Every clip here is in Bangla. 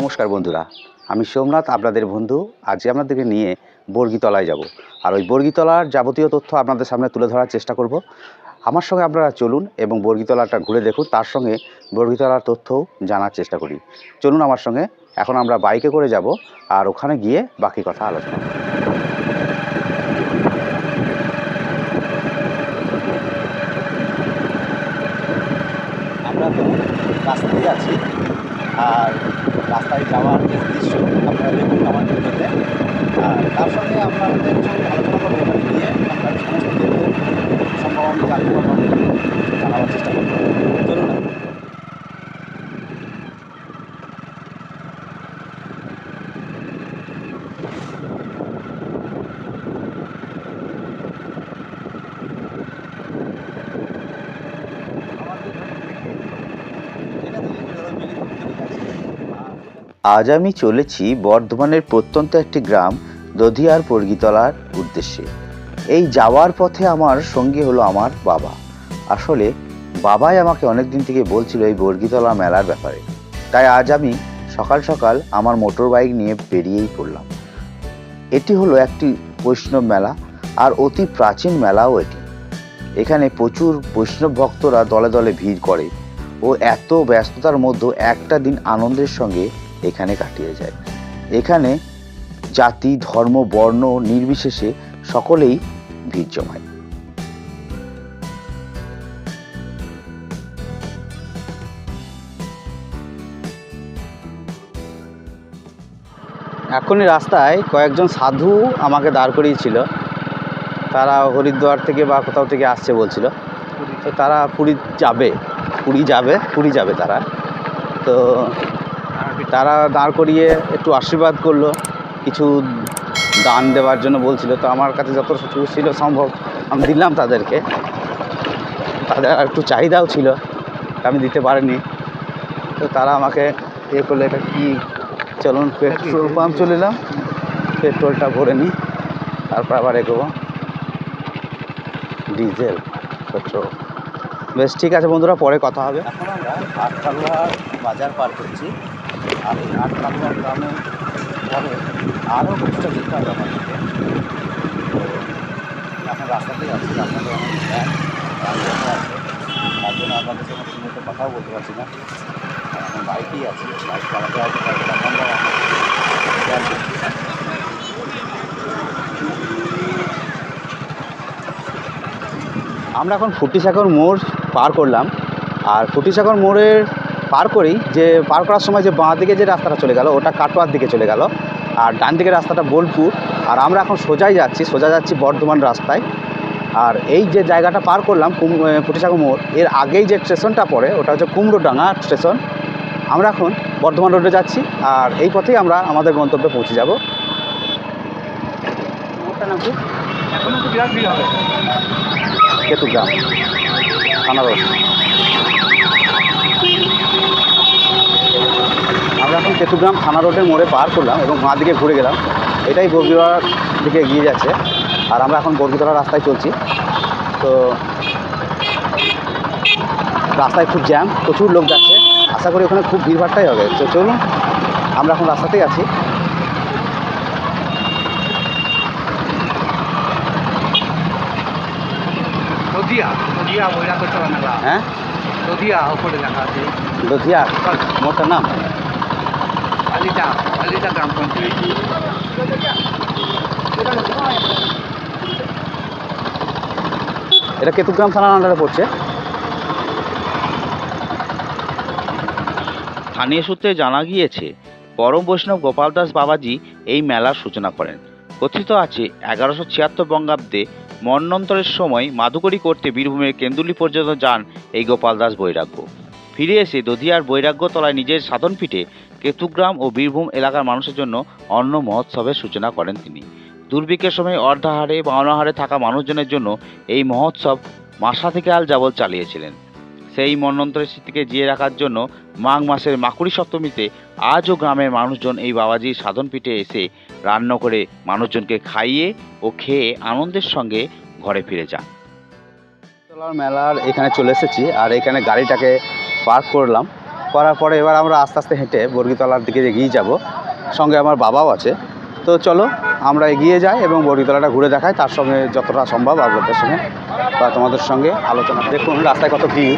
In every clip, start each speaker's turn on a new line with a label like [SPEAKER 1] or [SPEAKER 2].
[SPEAKER 1] নমস্কার বন্ধুরা, আমি সোমনাথ, আপনাদের বন্ধু। আজকে আপনাদেরকে নিয়ে বর্গীতলায় যাব। আর ওই বর্গীতলার যাবতীয় তথ্য আপনাদের সামনে তুলে ধরার চেষ্টা করব। আমার সঙ্গে আপনারা চলুন এবং বর্গীতলাটা ঘুরে দেখুন, তার সঙ্গে বর্গীতলার তথ্যও জানার চেষ্টা করি। চলুন আমার সঙ্গে, এখন আমরা বাইকে করে যাব আর ওখানে গিয়ে বাকি কথা আলোচনা। আমরা তো রাস্তায় আছি, আর রাস্তায় যাওয়ার যে দৃশ্য আপনারা দেখুন আমার ভিডিওতে। আর তার সঙ্গে আপনাদের সঙ্গে আলোচনা করব নিয়ে আপনার সমস্ত তথ্য সম্ভব আমি জানতে পারব জানাবার চেষ্টা করব। আজ আমি চলেছি বর্ধমানের প্রত্যন্ত একটি গ্রাম, দধিয়ার পর্গিতলার উদ্দেশ্যে। এই যাওয়ার পথে আমার সঙ্গী হলো আমার বাবা। আসলে, বাবাই আমাকে অনেক দিন থেকে বলছিল এই বর্গিতলা মেলার ব্যাপারে। তাই আজ আমি সকাল সকাল আমার মোটর বাইক নিয়ে বেরিয়েই পড়লাম। এটি হলো একটি বৈষ্ণব মেলা, আর অতি প্রাচীন মেলাও এটি। এখানে প্রচুর বৈষ্ণব ভক্তরা দলে দলে ভিড় করে ও এত ব্যস্ততার মধ্যে একটা দিন আনন্দের সঙ্গে এখানে কাটিয়ে যায়। এখানে জাতি, ধর্ম, বর্ণ নির্বিশেষে সকলেই ভিড় জমায় এখনই রাস্তায় কয়েকজন সাধু আমাকে দাঁড় করিয়েছিল। তারা হরিদ্বার থেকে বা কোথাও থেকে আসছে বলছিল। তো তারা পুরী যাবে পুরী যাবে পুরী যাবে তারা। তো তারা দাঁড় করিয়ে একটু আশীর্বাদ করল, কিছু দান দেওয়ার জন্য বলছিল। তো আমার কাছে যত ছিল সম্ভব, আমি দিলাম তাদেরকে। তাদের আর একটু চাহিদাও ছিল আমি দিতে পারিনি। তো তারা আমাকে ইয়ে করলে, এটা কি? চলুন, পেট্রোল পাম্প চলে এলাম। পেট্রোলটা ভরে নিই, তারপর আবার এগোবো। Diesel, petrol. বেশ, ঠিক আছে বন্ধুরা, পরে কথা হবে। এখন আমরা আটকালুয়ার বাজার পার করছি। আর এই আটকালুয়া গ্রামে পরে আরও কিছুটা যেতে হবে এখন রাস্তাতেই আছি, আপনাদের অনেক জ্ঞান আছে। তার জন্য আপনাদের সঙ্গে ঠিকমতো কথাও বলতে পারছি না। এখন বাইকেই আছি, বাইক চালাতে আমরা আমরা এখন ফুটিসাগর মোড় পার করলাম। আর ফুটিসাগর মোড়ের পার করেই যে পার করার সময় যে বাঁ দিকে যে রাস্তাটা চলে গেল ওটা কাটোয়ার দিকে চলে গেল। আর ডান দিকের রাস্তাটা বোলপুর। আর আমরা এখন সোজাই যাচ্ছি সোজা যাচ্ছি বর্ধমান রাস্তায়। আর এই যে জায়গাটা পার করলাম কুম ফুটিসাগর মোড় এর আগেই যে স্টেশনটা পড়ে ওটা হচ্ছে কুমড়োডাঙ্গা স্টেশন। আমরা এখন বর্ধমান রোডে যাচ্ছি আর এই পথেই আমরা আমাদের গন্তব্যে পৌঁছে যাব। কেতুগ্রাম থানা রোড। আমরা এখন কেতুগ্রাম থানা রোডের মোড়ে পার করলাম এবং বাঁ দিকে ঘুরে গেলাম। এটাই বরগুড়ার দিকে এগিয়ে যাচ্ছে। আর আমরা এখন বরগুতলা রাস্তায় চলছি। তো রাস্তায় খুব জ্যাম প্রচুর লোক যাচ্ছে। আশা করি ওখানে খুব ভিড়ভাড়টাই হবে। তো চলুন আমরা এখন রাস্তাতেই আছি। হ্যাঁ? দধিয়া মোটার নাম?
[SPEAKER 2] আলিটা আলিটা গ্রাম পঞ্চায়েত
[SPEAKER 1] এটা কেতুগ্রাম থানার আন্ডারে পড়ছে। স্থানীয় সূত্রে জানা গিয়েছে পরম বৈষ্ণব গোপাল দাস বাবাজি এই মেলার সূচনা করেন। কথিত আছে এগারোশো ছিয়াত্তর বঙ্গাব্দে মন্বন্তরের সময় মাদুকরি করতে বীরভূমের কেন্দুলি পর্যন্ত যান এই গোপাল দাস বৈরাগ্য। ফিরে এসে দধিয়ার বৈরাগ্য তলায় নিজের সাধনপীঠে কেতুগ্রাম ও বীরভূম এলাকার মানুষের জন্য অন্ন মহোৎসবের সূচনা করেন তিনি। দুর্ভিক্ষের সময় অর্ধাহারে বা অনাহারে থাকা মানুষজনের জন্য এই মহোৎসব মাসা থেকে আল যাবৎ চালিয়েছিলেন। সেই মন্বন্তরের স্মৃতিকে জিয়ে রাখার জন্য মাঘ মাসের মাকুড়ি সপ্তমীতে আজও গ্রামের মানুষজন এই বাবাজির সাধনপীঠে এসে রান্না করে মানুষজনকে খাইয়ে ও খেয়ে আনন্দের সঙ্গে ঘরে ফিরে যান। মেলার এখানে চলে এসেছি আর এখানে গাড়িটাকে পার্ক করলাম। করার পরে এবার আমরা আস্তে আস্তে হেঁটে বর্গিতলার দিকে এগিয়ে যাব। সঙ্গে আমার বাবাও আছে। তো চলো, আমরা এগিয়ে যাই এবং বর্গিতলাটা ঘুরে দেখাই। তার সঙ্গে যতটা সম্ভব আপনাদের সঙ্গে বা তোমাদের সঙ্গে আলোচনা। দেখুন, রাস্তায় কত ভিড়।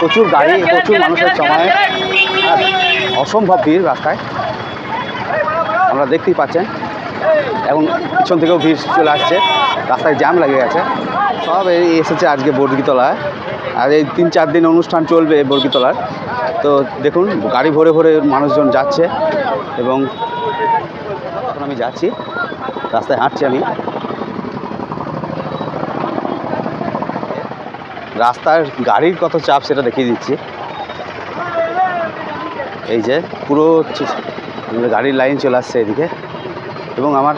[SPEAKER 1] প্রচুর গাড়ি, প্রচুর মানুষের সময়। অসম্ভব ভিড় রাস্তায়। আমরা দেখতেই পাচ্ছেন, এখন পিছন থেকেও ভিড় চলে আসছে। রাস্তায় জ্যাম লেগে গেছে। সব এসেছে আজকে বর্গিতলায়। আর এই তিন চার দিন অনুষ্ঠান চলবে বর্গিতলার। তো দেখুন, গাড়ি ভরে ভরে মানুষজন যাচ্ছে এবং এখন আমি যাচ্ছি, রাস্তায় হাঁটছি আমি। রাস্তার গাড়ির কত চাপ সেটা দেখিয়ে দিচ্ছি। এই যে পুরো গাড়ির লাইন চলে আসছে এদিকে এবং আমার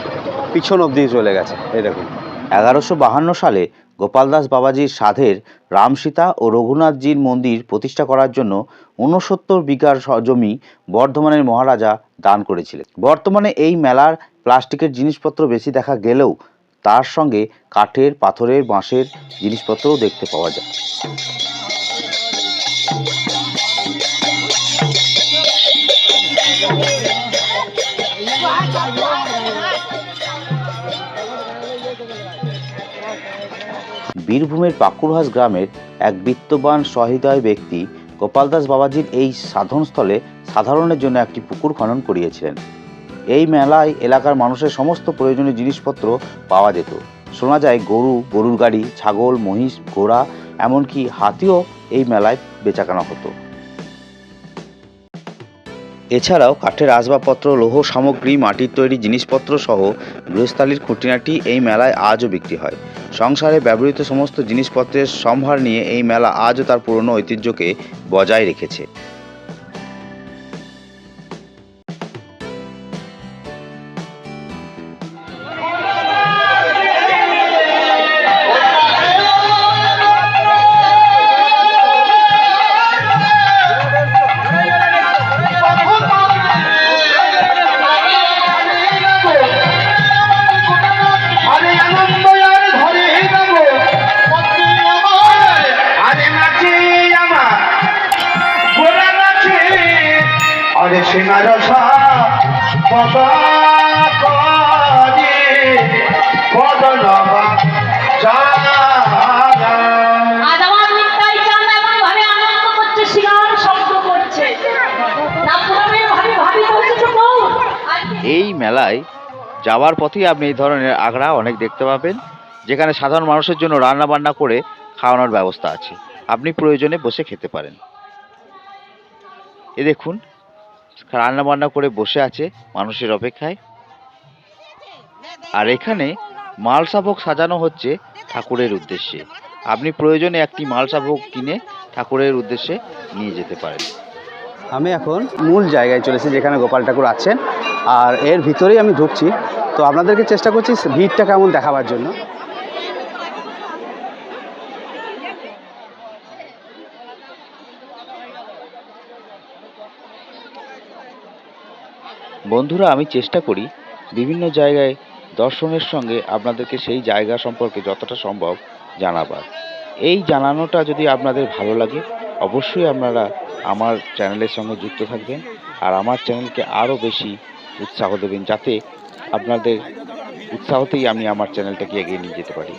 [SPEAKER 1] পিছন অবধি চলে গেছে, এই দেখুন।
[SPEAKER 3] এগারোশো বাহান্ন সালে গোপালদাস বাবাজির সাধের রামসীতা ও রঘুনাথজির মন্দির প্রতিষ্ঠা করার জন্য ঊনসত্তর বিঘার জমি বর্ধমানের মহারাজা দান করেছিলেন। বর্তমানে এই মেলার প্লাস্টিকের জিনিসপত্র বেশি দেখা গেলেও তার সঙ্গে কাঠের, পাথরের, বাঁশের জিনিসপত্রও দেখতে পাওয়া যায়। বীরভূমের পাকুড়হাস গ্রামের এক বিত্তবান সহৃদয় ব্যক্তি গোপাল দাস বাবাজির এই সাধনস্থলে সাধারণের জন্য একটি পুকুর খনন করিয়েছিলেন। এই মেলায় এলাকার মানুষের সমস্ত প্রয়োজনীয় জিনিসপত্র পাওয়া যেত। শোনা যায় গরু, গরুর গাড়ি, ছাগল, মহিষ, ঘোড়া, এমনকি হাতিও এই মেলায় বেচাকেনা হতো। এছাড়াও কাঠের আসবাবপত্র, লৌহ সামগ্রী, মাটির তৈরি জিনিসপত্র সহ গৃহস্থালির খুঁটিনাটি এই মেলায় আজও বিক্রি হয়। সংসারে ব্যবহৃত সমস্ত জিনিসপত্রের সম্ভার নিয়ে এই মেলা আজও তার পুরনো ঐতিহ্যকে বজায় রেখেছে। এই মেলায় যাওয়ার পথেই আপনি এই ধরনের আগ্রা অনেক দেখতে পাবেন যেখানে সাধারণ মানুষের জন্য রান্না বান্না করে খাওয়ানোর ব্যবস্থা আছে। আপনি প্রয়োজনে বসে খেতে পারেন। এ দেখুন রান্না বান্না করে বসে আছে মানুষের অপেক্ষায়। আর এখানে মালসাভোগ সাজানো হচ্ছে ঠাকুরের উদ্দেশ্যে। আপনি প্রয়োজনে একটি মালসাভোগ কিনে ঠাকুরের উদ্দেশ্যে নিয়ে যেতে পারেন।
[SPEAKER 1] আমি এখন মূল জায়গায় চলেছি যেখানে গোপাল ঠাকুর আছেন। আর এর ভিতরেই আমি ঢুকছি। তো আপনাদেরকে চেষ্টা করছি ভিড়টা কেমন দেখাবার জন্য।
[SPEAKER 3] বন্ধুরা আমি চেষ্টা করি বিভিন্ন জায়গায় দর্শনের সঙ্গে আপনাদেরকে সেই জায়গা সম্পর্কে যতটা সম্ভব জানাবার এই জানানোটা যদি আপনাদের ভালো লাগে অবশ্যই আপনারা আমার চ্যানেলের সঙ্গে যুক্ত থাকবেন আর আমার চ্যানেলকে আরও বেশি উৎসাহ দেবেন যাতে আপনাদের উৎসাহতেই আমি আমার চ্যানেলটাকে এগিয়ে নিয়ে যেতে পারি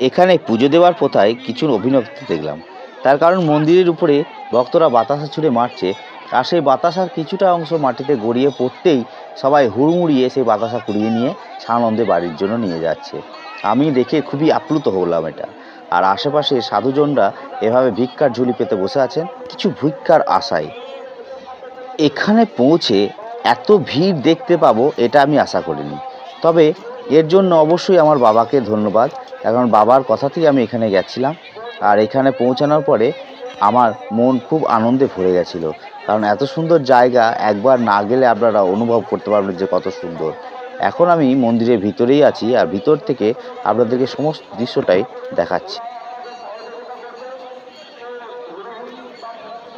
[SPEAKER 3] এখানে পুজো দেওয়ার প্রথায় কিছু অভিনবত্ব দেখলাম। তার কারণ মন্দিরের উপরে ভক্তরা বাতাসা ছুঁড়ে মারছে। আর সেই বাতাসার কিছুটা অংশ মাটিতে গড়িয়ে পড়তেই সবাই হুড়মুড়িয়ে সেই বাতাসা কুড়িয়ে নিয়ে সানন্দে বাড়ির জন্য নিয়ে যাচ্ছে। আমি দেখে খুবই আপ্লুত হলাম এটা। আর আশেপাশে সাধুজনরা এভাবে ভিক্ষার ঝুলি পেতে বসে আছেন, কিছু ভিক্ষার আশায়। এখানে পৌঁছে এত ভিড় দেখতে পাবো এটা আমি আশা করিনি। তবে এর জন্য অবশ্যই আমার বাবাকে ধন্যবাদ। কারণ বাবার কথাতেই আমি এখানে গেছিলাম। আর এখানে পৌঁছানোর পরে আমার মন খুব আনন্দে ভরে গেছিল। কারণ এত সুন্দর জায়গা, একবার না গেলে আপনারা অনুভব করতে পারবেন যে কত সুন্দর। এখন আমি মন্দিরের ভিতরেই আছি আর ভিতর থেকে আপনাদেরকে সমস্ত দৃশ্যটাই দেখাচ্ছি।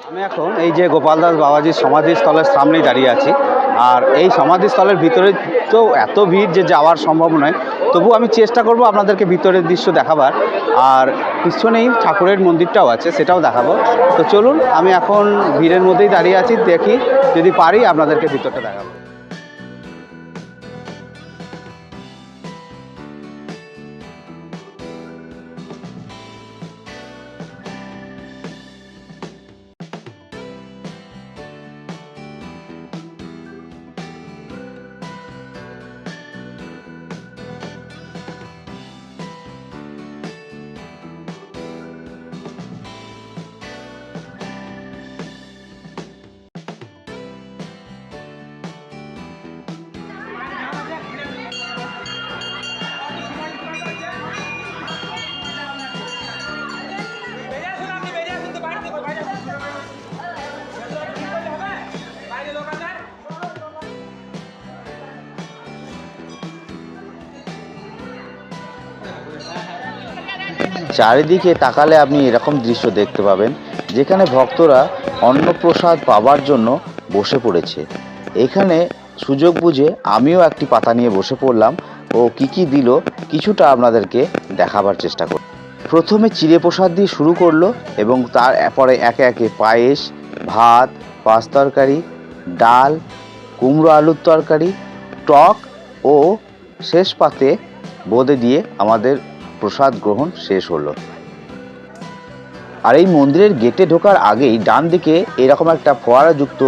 [SPEAKER 1] আমি এখন এই যে গোপালদাস বাবাজির সমাধিস্থলের সামনেই দাঁড়িয়ে আছি।
[SPEAKER 3] আর এই সমাধিস্থলের ভিতরে তো এত ভিড় যে যাওয়ার সম্ভব নয়। তবু আমি চেষ্টা করব আপনাদেরকে ভিতরের দৃশ্য দেখাবার। আর পিছনেই ঠাকুরের মন্দিরটাও আছে, সেটাও দেখাবো। তো চলুন, আমি এখন ভিড়ের মধ্যেই দাঁড়িয়ে আছি, দেখি যদি পারি আপনাদেরকে ভিতরটা দেখাবো। চারিদিকে তাকালে আপনি এরকম দৃশ্য দেখতে পাবেন, যেখানে ভক্তরা অন্নপ্রসাদ পাবার জন্য বসে পড়েছে। এখানে সুযোগ বুঝে আমিও একটি পাতা নিয়ে বসে পড়লাম ও কি কি দিল কিছুটা আপনাদেরকে দেখাবার চেষ্টা করব প্রথমে চিড়ে প্রসাদ দিয়ে শুরু করল এবং তারপরে একে একে পায়েস, ভাত, পাঁচ তরকারি, ডাল, কুমড়ো আলুর তরকারি, টক ও শেষ পাতে বোঁদে দিয়ে আমাদের প্রসাদ গ্রহণ শেষ হলো। আর এই মন্দিরের গেটে ঢোকার আগেই ডান দিকে এরকম একটা ফোয়ারাযুক্ত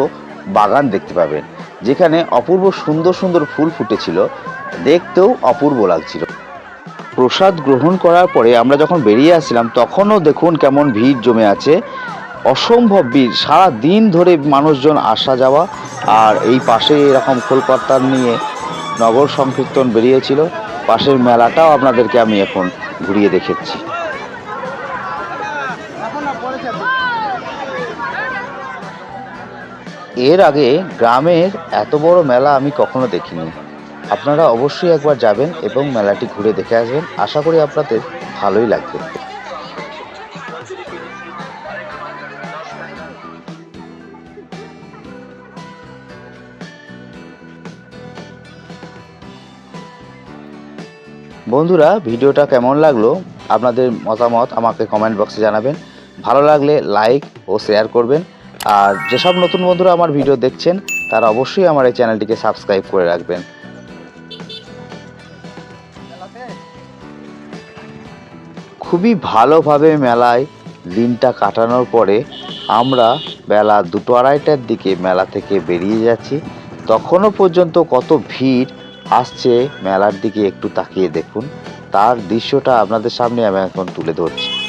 [SPEAKER 3] বাগান দেখতে পাবেন, যেখানে অপূর্ব সুন্দর সুন্দর ফুল ফুটেছিল, দেখতেও অপূর্ব লাগছিল। প্রসাদ গ্রহণ করার পরে আমরা যখন বেরিয়ে আসছিলাম, তখনও দেখুন কেমন ভিড় জমে আছে। অসম্ভব ভিড়, সারা দিন ধরে মানুষজন আসা যাওয়া, আর এই পাশে এরকম খোলপাত্তার নিয়ে নগর সংকীর্তন বেরিয়েছিল। পাশের মেলাটাও আপনাদেরকে আমি এখন ঘুরিয়ে দেখেছি। এর আগে গ্রামের এত বড় মেলা আমি কখনো দেখিনি। আপনারা অবশ্যই একবার যাবেন এবং মেলাটি ঘুরে দেখে আসবেন। আশা করি আপনাদের ভালোই লাগবে। বন্ধুরা, ভিডিওটা কেমন লাগল? আপনাদের মতামত আমাকে কমেন্ট বক্সে জানাবেন। ভালো লাগলে লাইক ও শেয়ার করবেন। আর যেসব নতুন বন্ধুরা আমার ভিডিও দেখছেন, তারা অবশ্যই আমার এই চ্যানেলটিকে সাবস্ক্রাইব করে রাখবেন। খুবই ভালোভাবে মেলায় দিনটা কাটানোর পরে আমরা বেলা দুটো আড়াইটার দিকে মেলা থেকে বেরিয়ে যাচ্ছি। তখনও পর্যন্ত কত ভিড় আসছে মেলার দিকে একটু তাকিয়ে দেখুন। তার দৃশ্যটা আপনাদের সামনে আমি এখন তুলে ধরছি।